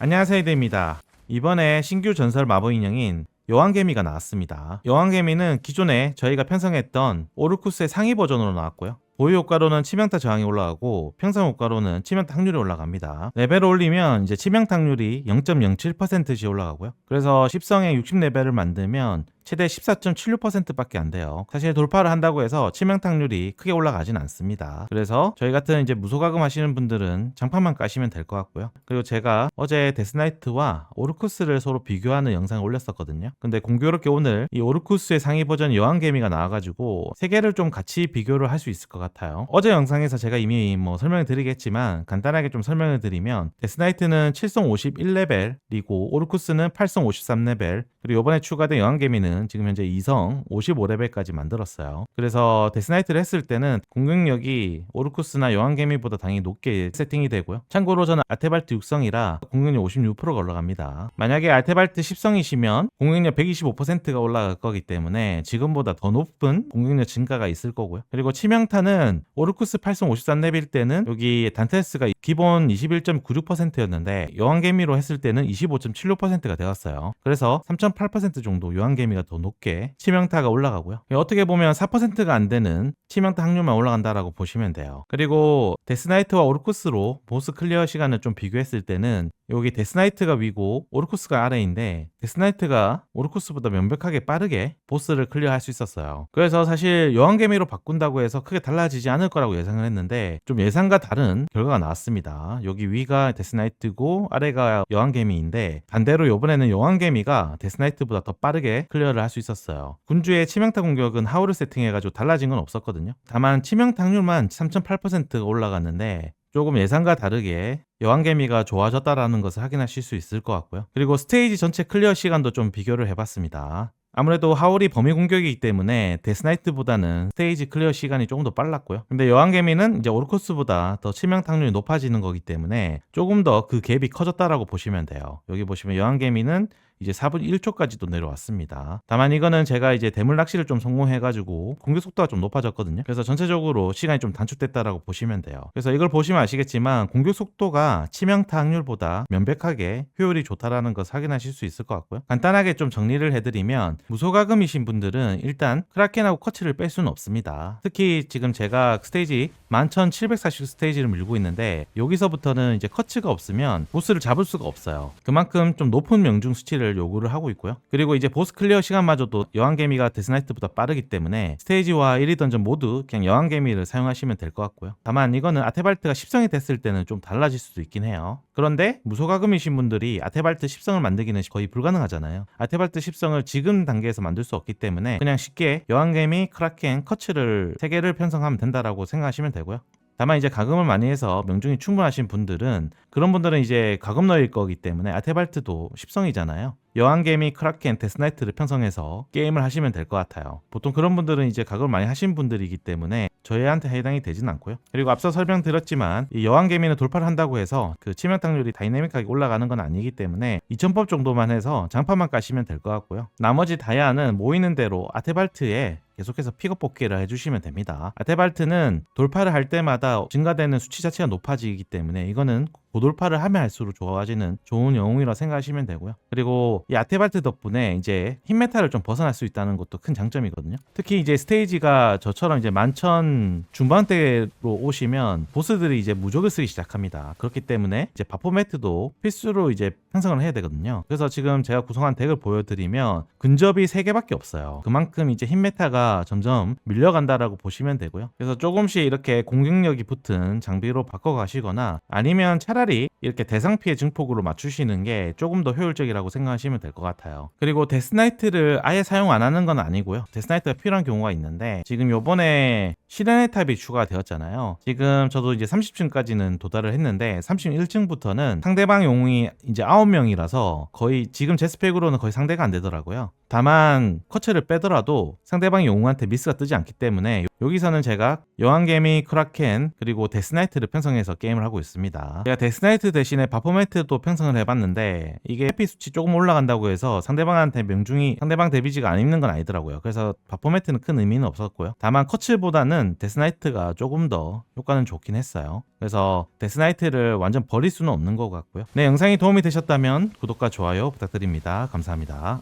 안녕하세요 데입니다 이번에 신규 전설 마법 인형인 여왕개미가 나왔습니다. 여왕개미는 기존에 저희가 편성했던 오르쿠스의 상위 버전으로 나왔고요. 보유 효과로는 치명타 저항이 올라가고 평상 효과로는 치명타 확률이 올라갑니다. 레벨을 올리면 이제 치명타 확률이 0.07%씩 올라가고요. 그래서 10성에 60레벨을 만들면 최대 14.76%밖에 안 돼요. 사실 돌파를 한다고 해서 치명타 확률이 크게 올라가진 않습니다. 그래서 저희 같은 이제 무소가금 하시는 분들은 장판만 까시면 될 것 같고요. 그리고 제가 어제 데스나이트와 오르쿠스를 서로 비교하는 영상을 올렸었거든요. 근데 공교롭게 오늘 이 오르쿠스의 상위 버전 여왕개미가 나와가지고 세 개를 좀 같이 비교를 할 수 있을 것 같아요. 어제 영상에서 제가 이미 뭐 설명을 드리겠지만 간단하게 좀 설명을 드리면 데스나이트는 7성 51레벨이고 오르쿠스는 8성 53레벨 그리고 이번에 추가된 여왕개미는 지금 현재 2성 55레벨까지 만들었어요. 그래서 데스나이트를 했을 때는 공격력이 오르쿠스나 여왕개미보다 당연히 높게 세팅이 되고요. 참고로 저는 아테발트 6성이라 공격력 56%가 올라갑니다. 만약에 아테발트 10성이시면 공격력 125%가 올라갈 거기 때문에 지금보다 더 높은 공격력 증가가 있을 거고요. 그리고 치명타는 오르쿠스 8성 53레벨 때는 여기 단테스가 기본 21.96%였는데 여왕개미로 했을 때는 25.76%가 되었어요. 그래서 3.8% 정도 여왕개미가 더 높게 치명타가 올라가고요. 어떻게 보면 4%가 안 되는 치명타 확률만 올라간다라고 보시면 돼요. 그리고 데스나이트와 오르쿠스로 보스 클리어 시간을 좀 비교했을 때는 여기 데스나이트가 위고 오르쿠스가 아래인데 데스나이트가 오르쿠스보다 명백하게 빠르게 보스를 클리어할 수 있었어요. 그래서 사실 여왕개미로 바꾼다고 해서 크게 달라지지 않을 거라고 예상을 했는데 좀 예상과 다른 결과가 나왔습니다. 여기 위가 데스나이트고 아래가 여왕개미인데 반대로 이번에는 여왕개미가 데스나이트보다 더 빠르게 클리어를 할 수 있었어요. 군주의 치명타 공격은 하울을 세팅해가지고 달라진 건 없었거든요. 다만 치명타 확률만 3.8%가 올라갔는데 조금 예상과 다르게 여왕개미가 좋아졌다라는 것을 확인하실 수 있을 것 같고요. 그리고 스테이지 전체 클리어 시간도 좀 비교를 해봤습니다. 아무래도 하울이 범위 공격이기 때문에 데스나이트보다는 스테이지 클리어 시간이 조금 더 빨랐고요. 근데 여왕개미는 이제 오르코스보다 더 치명타 확률이 높아지는 거기 때문에 조금 더 그 갭이 커졌다라고 보시면 돼요. 여기 보시면 여왕개미는 이제 4분 1초까지도 내려왔습니다. 다만 이거는 제가 이제 대물 낚시를 좀 성공해가지고 공격 속도가 좀 높아졌거든요. 그래서 전체적으로 시간이 좀 단축됐다라고 보시면 돼요. 그래서 이걸 보시면 아시겠지만 공격 속도가 치명타 확률보다 명백하게 효율이 좋다라는 것을 확인하실 수 있을 것 같고요. 간단하게 좀 정리를 해드리면 무소가금이신 분들은 일단 크라켄하고 커치를 뺄 수는 없습니다. 특히 지금 제가 스테이지 11,740 스테이지를 밀고 있는데 여기서부터는 이제 커치가 없으면 보스를 잡을 수가 없어요. 그만큼 좀 높은 명중 수치를 요구를 하고 있고요. 그리고 이제 보스 클리어 시간마저도 여왕개미가 데스나이트보다 빠르기 때문에 스테이지와 1위 던전 모두 그냥 여왕개미를 사용하시면 될 것 같고요. 다만 이거는 아테발트가 10성이 됐을 때는 좀 달라질 수도 있긴 해요. 그런데 무소가금이신 분들이 아테발트 10성을 만들기는 거의 불가능하잖아요. 아테발트 10성을 지금 단계에서 만들 수 없기 때문에 그냥 쉽게 여왕개미, 크라켄, 커츠를 3개를 편성하면 된다라고 생각하시면 되고요. 다만 이제 가금을 많이 해서 명중이 충분하신 분들은 그런 분들은 이제 가금 넣을 거기 때문에 아테발트도 10성이잖아요. 여왕개미, 크라켄, 데스나이트를 편성해서 게임을 하시면 될 것 같아요. 보통 그런 분들은 이제 가금을 많이 하신 분들이기 때문에 저희한테 해당이 되진 않고요. 그리고 앞서 설명드렸지만 이 여왕개미는 돌파를 한다고 해서 그 치명타률이 다이내믹하게 올라가는 건 아니기 때문에 2000법 정도만 해서 장판만 까시면 될 것 같고요. 나머지 다이아는 모이는 대로 아테발트에 계속해서 픽업 뽑기를 해주시면 됩니다. 아테발트는 돌파를 할 때마다 증가되는 수치 자체가 높아지기 때문에 이거는 고돌파를 하면 할수록 좋아지는 좋은 영웅이라 생각하시면 되고요. 그리고 이 아테발트 덕분에 이제 흰메탈을 좀 벗어날 수 있다는 것도 큰 장점이거든요. 특히 이제 스테이지가 저처럼 이제 만천 중반대로 오시면 보스들이 이제 무적을 쓰기 시작합니다. 그렇기 때문에 이제 바포매트도 필수로 이제 편성을 해야 되거든요. 그래서 지금 제가 구성한 덱을 보여드리면 근접이 3개밖에 없어요. 그만큼 이제 흰메타가 점점 밀려간다라고 보시면 되고요. 그래서 조금씩 이렇게 공격력이 붙은 장비로 바꿔가시거나 아니면 차라리 이렇게 대상 피해 증폭으로 맞추시는 게 조금 더 효율적이라고 생각하시면 될 것 같아요. 그리고 데스나이트를 아예 사용 안 하는 건 아니고요. 데스나이트가 필요한 경우가 있는데 지금 요번에 시레네 탑이 추가되었잖아요. 지금 저도 이제 30층까지는 도달을 했는데 31층부터는 상대방 용이 이제 9명이라서 거의 지금 제 스펙으로는 거의 상대가 안 되더라고요. 다만 커츠를 빼더라도 상대방이 영웅한테 미스가 뜨지 않기 때문에 여기서는 제가 여왕개미, 크라켄 그리고 데스나이트를 편성해서 게임을 하고 있습니다. 제가 데스나이트 대신에 바포메트도 편성을 해봤는데 이게 해피 수치 조금 올라간다고 해서 상대방한테 명중이 상대방 데미지가 안 입는 건 아니더라고요. 그래서 바포메트는 큰 의미는 없었고요. 다만 커츠보다는 데스나이트가 조금 더 효과는 좋긴 했어요. 그래서 데스나이트를 완전 버릴 수는 없는 것 같고요. 네, 영상이 도움이 되셨다면 구독과 좋아요 부탁드립니다. 감사합니다.